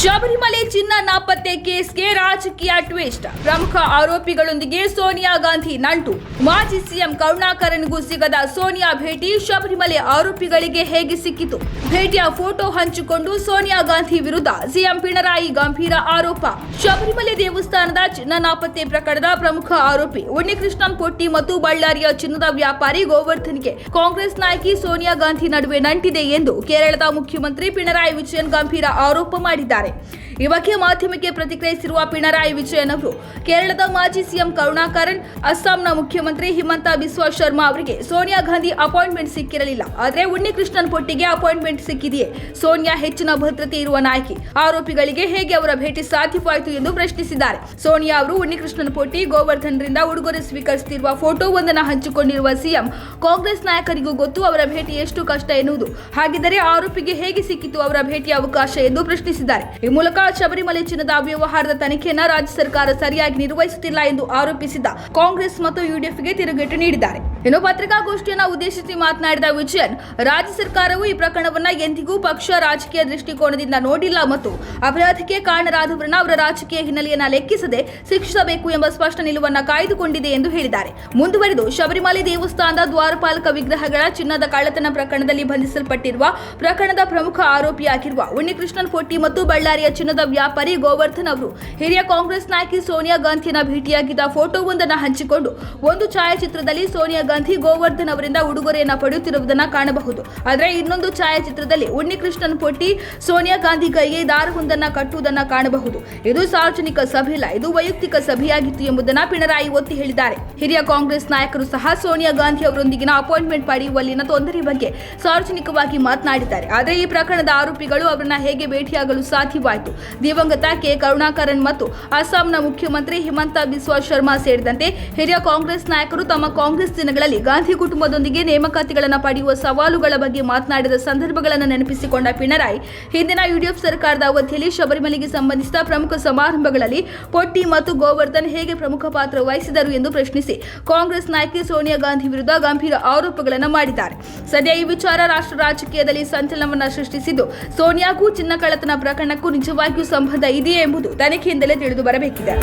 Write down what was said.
ಶಬರಿಮಲೆ ಚಿನ್ನ ನಾಪತ್ತೆ ಕೇಸ್ಗೆ ರಾಜಕೀಯ ಟ್ವಿಸ್ಟ್. ಪ್ರಮುಖ ಆರೋಪಿಗಳೊಂದಿಗೆ ಸೋನಿಯಾ ಗಾಂಧಿ ನಂಟು. ಮಾಜಿ ಸಿಎಂ ಕರುಣಾಕರನ್ಗೂ ಸಿಗದ ಸೋನಿಯಾ ಭೇಟಿ ಶಬರಿಮಲೆ ಆರೋಪಿಗಳಿಗೆ ಹೇಗೆ ಸಿಕ್ಕಿತು? ಭೇಟಿಯ ಫೋಟೋ ಹಂಚಿಕೊಂಡು ಸೋನಿಯಾ ಗಾಂಧಿ ವಿರುದ್ಧ ಸಿಎಂ ಪಿಣರಾಯಿ ಗಂಭೀರ ಆರೋಪ. ಶಬರಿಮಲೆ ದೇವಸ್ಥಾನದ ಚಿನ್ನ ನಾಪತ್ತೆ ಪ್ರಕರಣದ ಪ್ರಮುಖ ಆರೋಪಿ ಉನ್ನಿಕೃಷ್ಣನ್ ಪೊಟ್ಟಿ ಮತ್ತು ಬಳ್ಳಾರಿಯ ಚಿನ್ನದ ವ್ಯಾಪಾರಿ ಗೋವರ್ಧನ್ಗೆ ಕಾಂಗ್ರೆಸ್ ನಾಯಕಿ ಸೋನಿಯಾ ಗಾಂಧಿ ನಡುವೆ ನಂಟಿದೆ ಎಂದು ಕೇರಳದ ಮುಖ್ಯಮಂತ್ರಿ ಪಿಣರಾಯಿ ವಿಜಯನ್ ಗಂಭೀರ ಆರೋಪ ಮಾಡಿದ್ದಾರೆ. হয় ಈ ಬಗ್ಗೆ ಮಾಧ್ಯಮಕ್ಕೆ ಪ್ರತಿಕ್ರಿಯಿಸಿರುವ ಪಿಣರಾಯಿ ವಿಜಯನ್ ಅವರು, ಕೇರಳದ ಮಾಜಿ ಸಿಎಂ ಕರುಣಾಕರನ್, ಅಸ್ಸಾಂನ ಮುಖ್ಯಮಂತ್ರಿ ಹಿಮಂತ ಬಿಸ್ವಾ ಶರ್ಮಾ ಅವರಿಗೆ ಸೋನಿಯಾ ಗಾಂಧಿ ಅಪಾಯಿಂಟ್ಮೆಂಟ್ ಸಿಕ್ಕಿರಲಿಲ್ಲ. ಆದರೆ ಉನ್ನಿಕೃಷ್ಣನ್ ಪೊಟ್ಟಿಗೆ ಅಪಾಯಿಂಟ್ಮೆಂಟ್ ಸಿಕ್ಕಿದೆಯೇ? ಸೋನಿಯಾ ಹೆಚ್ಚಿನ ಭದ್ರತೆ ಇರುವ ನಾಯಕಿ. ಆರೋಪಿಗಳಿಗೆ ಹೇಗೆ ಅವರ ಭೇಟಿ ಸಾಧ್ಯವಾಯಿತು ಎಂದು ಪ್ರಶ್ನಿಸಿದ್ದಾರೆ. ಸೋನಿಯಾ ಅವರು ಉನ್ನಿಕೃಷ್ಣನ್ ಪೊಟ್ಟಿ ಗೋವರ್ಧನ್ರಿಂದ ಉಡುಗೊರೆ ಸ್ವೀಕರಿಸುತ್ತಿರುವ ಫೋಟೋವೊಂದನ್ನು ಹಂಚಿಕೊಂಡಿರುವ ಸಿಎಂ, ಕಾಂಗ್ರೆಸ್ ನಾಯಕರಿಗೂ ಗೊತ್ತು ಅವರ ಭೇಟಿ ಎಷ್ಟು ಕಷ್ಟ ಎನ್ನುವುದು. ಹಾಗಿದ್ದರೆ ಆರೋಪಿಗೆ ಹೇಗೆ ಸಿಕ್ಕಿತು ಅವರ ಭೇಟಿ ಅವಕಾಶ ಎಂದು ಪ್ರಶ್ನಿಸಿದ್ದಾರೆ. ಈ ಮೂಲಕ ಶಬರಿಮಲೆ ಚಿನ್ನದ ಅವ್ಯವಹಾರದ ತನಿಖೆಯನ್ನು ರಾಜ್ಯ ಸರ್ಕಾರ ಸರಿಯಾಗಿ ನಿರ್ವಹಿಸುತ್ತಿಲ್ಲ ಎಂದು ಆರೋಪಿಸಿದ್ದ ಕಾಂಗ್ರೆಸ್ ಮತ್ತು ಯುಡಿಎಫ್ಗೆ ತಿರುಗೇಟು ನೀಡಿದ್ದಾರೆ. ಇನ್ನು ಪತ್ರಿಕಾಗೋಷ್ಠಿಯನ್ನು ಉದ್ದೇಶಿಸಿ ಮಾತನಾಡಿದ ವಿಜಯನ್, ರಾಜ್ಯ ಸರ್ಕಾರವು ಈ ಪ್ರಕರಣವನ್ನ ಎಂದಿಗೂ ಪಕ್ಷ ರಾಜಕೀಯ ದೃಷ್ಟಿಕೋನದಿಂದ ನೋಡಿಲ್ಲ ಮತ್ತು ಅಪರಾಧಕ್ಕೆ ಕಾರಣರಾದವರನ್ನ ಅವರ ರಾಜಕೀಯ ಹಿನ್ನೆಲೆಯನ್ನ ಲೆಕ್ಕಿಸದೆ ಶಿಕ್ಷಿಸಬೇಕು ಎಂಬ ಸ್ಪಷ್ಟ ನಿಲುವನ್ನ ಕಾಯ್ದುಕೊಂಡಿದೆ ಎಂದು ಹೇಳಿದ್ದಾರೆ. ಮುಂದುವರೆದು ಶಬರಿಮಲೆ ದೇವಸ್ಥಾನದ ದ್ವಾರಪಾಲಕ ವಿಗ್ರಹಗಳ ಚಿನ್ನದ ಕಳ್ಳತನ ಪ್ರಕರಣದಲ್ಲಿ ಬಂಧಿಸಲ್ಪಟ್ಟಿರುವ ಪ್ರಕರಣದ ಪ್ರಮುಖ ಆರೋಪಿಯಾಗಿರುವ ಉಣ್ಣಿಕೃಷ್ಣನ್ ಫೋಟಿ ಮತ್ತು ಬಳ್ಳಾರಿಯ ಚಿನ್ನದ ವ್ಯಾಪಾರಿ ಗೋವರ್ಧನ್ ಅವರು. ಹಿರಿಯ ಕಾಂಗ್ರೆಸ್ ನಾಯಕಿ ಸೋನಿಯಾ ಗಾಂಧಿಯನ್ನ ಭೇಟಿಯಾಗಿದ್ದ ಫೋಟೋವೊಂದನ್ನು ಹಂಚಿಕೊಂಡು ಒಂದು ಛಾಯಾಚಿತ್ರದಲ್ಲಿ ಸೋನಿಯಾ ಗಾಂಧಿ ಗೋವರ್ಧನ್ ಅವರಿಂದ ಉಡುಗೊರೆಯನ್ನ ಪಡೆಯುತ್ತಿರುವುದನ್ನು ಕಾಣಬಹುದು. ಆದರೆ ಇನ್ನೊಂದು ಛಾಯಾಚಿತ್ರದಲ್ಲಿ ಉನ್ನಿಕೃಷ್ಣನ್ ಪೊಟ್ಟಿ ಸೋನಿಯಾ ಗಾಂಧಿ ಕೈಗೆ ದಾರವೊಂದನ್ನು ಕಟ್ಟುವುದನ್ನು ಕಾಣಬಹುದು. ಇದು ಸಾರ್ವಜನಿಕ ಸಭೆಯಲ್ಲ ಇದು ವೈಯಕ್ತಿಕ ಸಭೆಯಾಗಿತ್ತು ಎಂಬುದನ್ನು ಪಿಣರಾಯಿ ಒತ್ತಿ ಹೇಳಿದ್ದಾರೆ. ಹಿರಿಯ ಕಾಂಗ್ರೆಸ್ ನಾಯಕರು ಸಹ ಸೋನಿಯಾ ಗಾಂಧಿ ಅವರೊಂದಿಗಿನ ಅಪಾಯಿಂಟ್ಮೆಂಟ್ ಪಡೆಯುವಲ್ಲಿನ ತೊಂದರೆ ಬಗ್ಗೆ ಸಾರ್ವಜನಿಕವಾಗಿ ಮಾತನಾಡಿದ್ದಾರೆ. ಆದರೆ ಈ ಪ್ರಕರಣದ ಆರೋಪಿಗಳು ಅವರನ್ನ ಹೇಗೆ ಭೇಟಿಯಾಗಲು ಸಾಧ್ಯವಾಯಿತು? ದಿವಂಗತ ಕೆ ಕರುಣಾಕರನ್ ಮತ್ತು ಅಸ್ಸಾಂನ ಮುಖ್ಯಮಂತ್ರಿ ಹಿಮಂತ ಬಿಸ್ವಾ ಶರ್ಮಾ ಸೇರಿದಂತೆ ಹಿರಿಯ ಕಾಂಗ್ರೆಸ್ ನಾಯಕರು ತಮ್ಮ ಕಾಂಗ್ರೆಸ್ ದಿನಗಳಲ್ಲಿ ಗಾಂಧಿ ಕುಟುಂಬದೊಂದಿಗೆ ನೇಮಕಾತಿಗಳನ್ನು ಪಡೆಯುವ ಸವಾಲುಗಳ ಬಗ್ಗೆ ಮಾತನಾಡಿದ ಸಂದರ್ಭಗಳನ್ನು ನೆನಪಿಸಿಕೊಂಡ ಪಿಣರಾಯಿ, ಹಿಂದಿನ ಯುಡಿಎಫ್ ಸರ್ಕಾರದ ಅವಧಿಯಲ್ಲಿ ಶಬರಿಮಲೆಗೆ ಸಂಬಂಧಿಸಿದ ಪ್ರಮುಖ ಸಮಾರಂಭಗಳಲ್ಲಿ ಪೊಟ್ಟಿ ಮತ್ತು ಗೋವರ್ಧನ್ ಹೇಗೆ ಪ್ರಮುಖ ಪಾತ್ರ ವಹಿಸಿದರು ಎಂದು ಪ್ರಶ್ನಿಸಿ ಕಾಂಗ್ರೆಸ್ ನಾಯಕಿ ಸೋನಿಯಾ ಗಾಂಧಿ ವಿರುದ್ಧ ಗಂಭೀರ ಆರೋಪಗಳನ್ನು ಮಾಡಿದ್ದಾರೆ. ಸದ್ಯ ಈ ವಿಚಾರ ರಾಷ್ಟ್ರ ರಾಜಕೀಯದಲ್ಲಿ ಸಂಚಲನವನ್ನು ಸೃಷ್ಟಿಸಿದ್ದು, ಸೋನಿಯಾಗೂ ಚಿನ್ನ ಕಳ್ಳತನ ಪ್ರಕರಣಕ್ಕೂ ನಿಜವಾಗಿಯೂ ಸಂಬಂಧ ಇದೆಯೇ ಎಂಬುದು ತನಿಖೆಯಿಂದಲೇ ತಿಳಿದು ಬರಬೇಕಿದೆ.